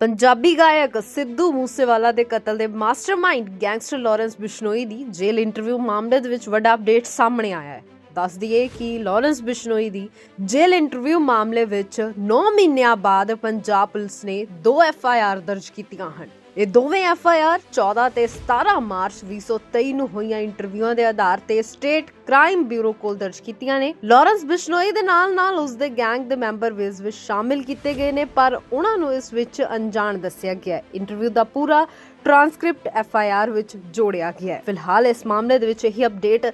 ਪੰਜਾਬੀ ਗਾਇਕ ਸਿੱਧੂ ਮੂਸੇਵਾਲਾ ਦੇ ਕਤਲ ਦੇ ਮਾਸਟਰਮਾਈਂਡ ਗੈਂਗਸਟਰ ਲਾਰੈਂਸ ਬਿਸ਼ਨੋਈ ਦੀ ਜੇਲ੍ਹ ਇੰਟਰਵਿਊ ਮਾਮਲੇ ਦੇ ਵਿੱਚ ਵੱਡਾ ਅਪਡੇਟ ਸਾਹਮਣੇ ਆਇਆ ਹੈ। ਦੱਸ ਦਈਏ ਕਿ ਲਾਰੈਂਸ ਬਿਸ਼ਨੋਈ ਦੀ ਜੇਲ੍ਹ ਇੰਟਰਵਿਊ ਮਾਮਲੇ ਵਿੱਚ 9 ਮਹੀਨਿਆਂ ਬਾਅਦ ਪੰਜਾਬ ਪੁਲਿਸ ਨੇ 2 ਐਫ ਆਈ ਆਰ ਦਰਜ ਕੀਤੀਆਂ ਹਨ। ਇਹ ਦੋਵੇਂ ਐਫ ਆਈ ਆਰ 14 ਤੇ 17 ਮਾਰਚ 2023 ਨੂੰ ਹੋਈਆਂ ਇੰਟਰਵਿਊਆਂ ਦੇ ਆਧਾਰ ਤੇ ਸਟੇਟ ਕ੍ਰਾਈਮ ਬਿਊਰੋ ਕੋਲ ਦਰਜ ਕੀਤੀਆਂ ਨੇ। ਲਾਰੈਂਸ ਬਿਸ਼ਨੋਈ ਦੇ ਨਾਲ ਨਾਲ ਉਸ ਦੇ ਗੈਂਗ ਦੇ ਮੈਂਬਰ ਵੀ ਇਸ ਵਿੱਚ ਸ਼ਾਮਿਲ ਕੀਤੇ ਗਏ ਨੇ, ਪਰ ਉਹਨਾਂ ਨੂੰ ਇਸ ਵਿੱਚ ਅਣਜਾਣ ਦੱਸਿਆ ਗਿਆ ਹੈ। ਇੰਟਰਵਿਊ ਦਾ ਪੂਰਾ ਟ੍ਰਾਂਸਕ੍ਰਿਪਟ ਐਫ ਆਈ ਆਰ ਵਿੱਚ ਜੋੜਿਆ ਗਿਆ ਹੈ। ਫਿਲਹਾਲ ਇਸ ਮਾਮਲੇ ਦੇ ਵਿੱਚ ਇਹੀ ਅਪਡੇਟ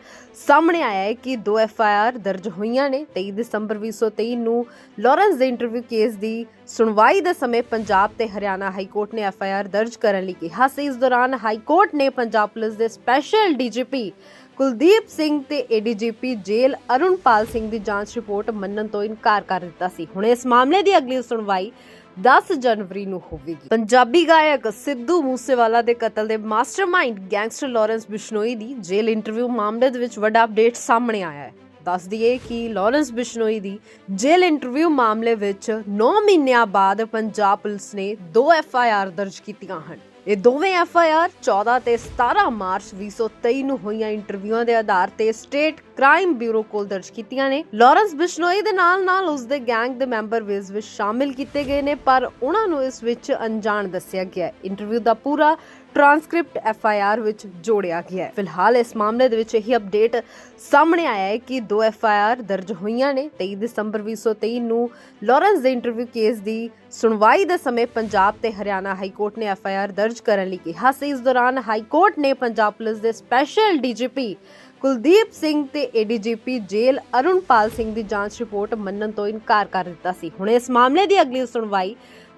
ਸਾਹਮਣੇ ਆਇਆ ਹੈ ਕਿ ਦੋ ਐਫ ਆਈ ਆਰ ਦਰਜ ਹੋਈਆਂ ਨੇ। 23 ਦਸੰਬਰ 2023 ਨੂੰ ਲਾਰੈਂਸ ਦੇ ਇੰਟਰਵਿਊ ਕੇਸ ਦੀ ਸੁਣਵਾਈ ਦੇ ਸਮੇਂ ਪੰਜਾਬ ਤੇ ਹਰਿਆਣਾ ਹਾਈ ਕੋਰਟ ਨੇ ਐਫ ਆਈ ਆਰ ਦਰਜ ਕਰਨ ਲਈ ਕਿਹਾ ਸੀ। ਇਸ ਦੌਰਾਨ ਹਾਈ ਕੋਰਟ ਨੇ ਪੰਜਾਬ ਪੁਲਿਸ ਦੇ ਸਪੈਸ਼ਲ ਡੀਜੀਪੀ ਕੁਲਦੀਪ ਸਿੰਘ ਤੇ ਏਡੀਜੀਪੀ ਜੇਲ ਅਰੁਣਪਾਲ ਸਿੰਘ ਦੀ ਜਾਂਚ ਰਿਪੋਰਟ ਮੰਨਣ ਤੋਂ ਇਨਕਾਰ ਕਰ ਦਿੱਤਾ ਸੀ। ਹੁਣ ਇਸ ਮਾਮਲੇ ਦੀ ਅਗਲੀ ਸੁਣਵਾਈ 10 ਜਨਵਰੀ ਨੂੰ ਹੋਵੇਗੀ। ਪੰਜਾਬੀ ਗਾਇਕ ਸਿੱਧੂ ਮੂਸੇਵਾਲਾ ਦੇ ਕਤਲ ਦੇ ਮਾਸਟਰਮਾਈਂਡ ਗੈਂਗਸਟਰ ਲਾਰੈਂਸ ਬਿਸ਼ਨੋਈ ਦੀ ਜੇਲ੍ਹ ਇੰਟਰਵਿਊ ਮਾਮਲੇ ਦੇ ਵਿੱਚ ਵੱਡਾ ਅਪਡੇਟ ਸਾਹਮਣੇ ਆਇਆ ਹੈ। ਦੱਸ ਦਈਏ ਕਿ ਲਾਰੈਂਸ ਬਿਸ਼ਨੋਈ ਦੀ ਜੇਲ੍ਹ ਇੰਟਰਵਿਊ ਮਾਮਲੇ ਵਿੱਚ 9 ਮਹੀਨਿਆਂ ਬਾਅਦ ਪੰਜਾਬ ਪੁਲਿਸ ਨੇ 2 ਐਫ ਆਈ ਆਰ ਦਰਜ ਕੀਤੀਆਂ ਹਨ। ਇਹ ਦੋਵੇਂ ਐਫ ਆਈ ਆਰ 14 ਤੇ 17 ਮਾਰਚ 2023 ਨੂੰ ਹੋਈਆਂ ਇੰਟਰਵਿਊਆਂ ਦੇ ਆਧਾਰ ਤੇ ਸਟੇਟ ਕ੍ਰਾਈਮ ਬਿਊਰੋ ਕੋਲ ਦਰਜ ਕੀਤੀਆਂ ਨੇ। ਲਾਰੈਂਸ ਬਿਸ਼ਨੋਈ ਦੇ ਨਾਲ ਨਾਲ ਉਸ ਦੇ ਗੈਂਗ ਦੇ ਮੈਂਬਰ ਵੀ ਇਸ ਵਿੱਚ ਸ਼ਾਮਿਲ ਕੀਤੇ ਗਏ ਨੇ, ਪਰ ਉਹਨਾਂ ਨੂੰ ਇਸ ਵਿੱਚ ਅਣਜਾਣ ਦੱਸਿਆ ਗਿਆ ਹੈ। ਇੰਟਰਵਿਊ ਦਾ ਪੂਰਾ ਟ੍ਰਾਂਸਕ੍ਰਿਪਟ ਐਫ ਆਈ ਆਰ ਵਿੱਚ ਜੋੜਿਆ ਗਿਆ ਹੈ। ਫਿਲਹਾਲ ਇਸ ਮਾਮਲੇ ਦੇ ਵਿੱਚ ਇਹੀ ਅਪਡੇਟ ਸਾਹਮਣੇ ਆਇਆ ਹੈ ਕਿ ਦੋ ਐਫ ਆਈ ਆਰ ਦਰਜ ਹੋਈਆਂ ਨੇ। 23 ਦਸੰਬਰ 2023 ਨੂੰ ਲਾਰੈਂਸ ਦੇ ਇੰਟਰਵਿਊ ਕੇਸ ਦੀ ਸੁਣਵਾਈ ਦੇ ਸਮੇਂ ਪੰਜਾਬ ਤੇ ਹਰਿਆਣਾ ਹਾਈ ਕੋਰਟ ਨੇ ਐਫ ਆਈ ਆਰ ਦਰਜ ਕਰਨ ਲਈ ਕਿਹਾ ਸੀ। ਇਸ ਦੌਰਾਨ ਹਾਈ ਕੋਰਟ ਨੇ ਪੰਜਾਬ ਪੁਲਿਸ ਦੇ ਸਪੈਸ਼ਲ ਡੀਜੀਪੀ ਕੁਲਦੀਪ ਸਿੰਘ ਤੇ ਏਡੀਜੀਪੀ ਜੇਲ ਅਰੁਣਪਾਲ ਸਿੰਘ ਦੀ ਜਾਂਚ ਰਿਪੋਰਟ ਮੰਨਣ ਤੋਂ ਇਨਕਾਰ ਕਰ ਦਿੱਤਾ ਸੀ। ਹੁਣ ਇਸ ਮਾਮਲੇ ਦੀ ਅਗਲੀ ਸੁਣਵਾਈ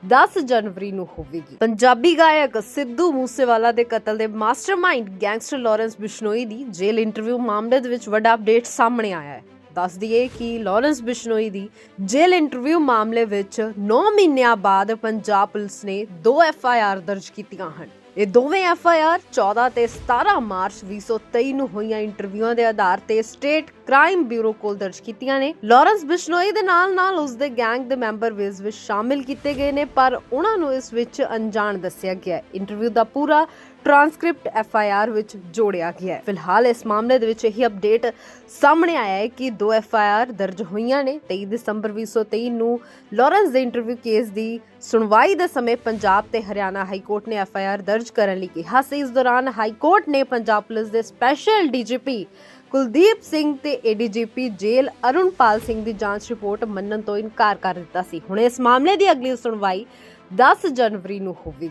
10 ਜਨਵਰੀ ਨੂੰ ਹੋਵੇਗੀ। ਪੰਜਾਬੀ ਗਾਇਕ ਸਿੱਧੂ ਮੂਸੇਵਾਲਾ ਦੇ ਕਤਲ ਦੇ ਮਾਸਟਰਮਾਈਂਡ ਗੈਂਗਸਟਰ ਲਾਰੈਂਸ ਬਿਸ਼ਨੋਈ ਦੀ ਜੇਲ੍ਹ ਇੰਟਰਵਿਊ ਮਾਮਲੇ ਦੇ ਵਿੱਚ ਵੱਡਾ ਅਪਡੇਟ ਸਾਹਮਣੇ ਆਇਆ ਹੈ। ਦੱਸ ਦਈਏ ਕਿ ਲਾਰੈਂਸ ਬਿਸ਼ਨੋਈ ਦੀ ਜੇਲ੍ਹ ਇੰਟਰਵਿਊ ਮਾਮਲੇ ਵਿੱਚ 9 ਮਹੀਨਿਆਂ ਬਾਅਦ ਪੰਜਾਬ ਪੁਲਿਸ ਨੇ 2 ਐਫ ਆਈ ਆਰ ਦਰਜ ਕੀਤੀਆਂ ਹਨ। ਇਹ ਦੋਵੇਂ ਐਫ ਆਈ ਆਰ 14 ਤੇ 17 ਮਾਰਚ 2023 ਨੂੰ ਹੋਈਆਂ ਇੰਟਰਵਿਊਆਂ ਦੇ ਆਧਾਰ ਤੇ ਸਟੇਟ ਕ੍ਰਾਈਮ ਬਿਊਰੋ ਕੋਲ ਦਰਜ ਕੀਤੀਆਂ ਨੇ। ਲਾਰੈਂਸ ਬਿਸ਼ਨੋਈ ਦੇ ਨਾਲ ਨਾਲ ਉਸ ਦੇ ਗੈਂਗ ਦੇ ਮੈਂਬਰ ਵੀ ਇਸ ਵਿੱਚ ਸ਼ਾਮਿਲ ਕੀਤੇ ਗਏ ਨੇ, ਪਰ ਉਹਨਾਂ ਨੂੰ ਇਸ ਵਿੱਚ ਅਣਜਾਣ ਦੱਸਿਆ ਗਿਆ ਹੈ। ਇੰਟਰਵਿਊ ਦਾ ਪੂਰਾ ਟ੍ਰਾਂਸਕ੍ਰਿਪਟ ਐਫ ਆਈ ਆਰ ਵਿੱਚ ਜੋੜਿਆ ਗਿਆ ਹੈ। ਫਿਲਹਾਲ ਇਸ ਮਾਮਲੇ ਦੇ ਵਿੱਚ ਇਹੀ ਅਪਡੇਟ ਸਾਹਮਣੇ ਆਇਆ ਹੈ ਕਿ ਦੋ ਐਫ ਆਈ ਆਰ ਦਰਜ ਹੋਈਆਂ ਨੇ। 23 ਦਸੰਬਰ 2023 ਨੂੰ ਲਾਰੈਂਸ ਦੇ ਇੰਟਰਵਿਊ ਕੇਸ ਦੀ ਸੁਣਵਾਈ ਦੇ ਸਮੇਂ ਪੰਜਾਬ ਤੇ ਹਰਿਆਣਾ ਹਾਈ ਕੋਰਟ ਨੇ ਐਫ ਆਈ ਆਰ ਦਰਜ ਕਰਨ ਲਈ ਕਿਹਾ ਸੀ। ਇਸ ਦੌਰਾਨ ਹਾਈ ਕੋਰਟ ਨੇ ਪੰਜਾਬ ਪੁਲਿਸ ਦੇ ਸਪੈਸ਼ਲ ਡੀਜੀਪੀ ਕੁਲਦੀਪ ਸਿੰਘ ਤੇ ਏਡੀਜੀਪੀ ਜੇਲ ਅਰੁਣਪਾਲ ਸਿੰਘ ਦੀ ਜਾਂਚ ਰਿਪੋਰਟ ਮੰਨਣ ਤੋਂ ਇਨਕਾਰ ਕਰ ਦਿੱਤਾ ਸੀ। ਹੁਣ ਇਸ ਮਾਮਲੇ ਦੀ ਅਗਲੀ ਸੁਣਵਾਈ 10 ਜਨਵਰੀ ਨੂੰ ਹੋਵੇਗੀ।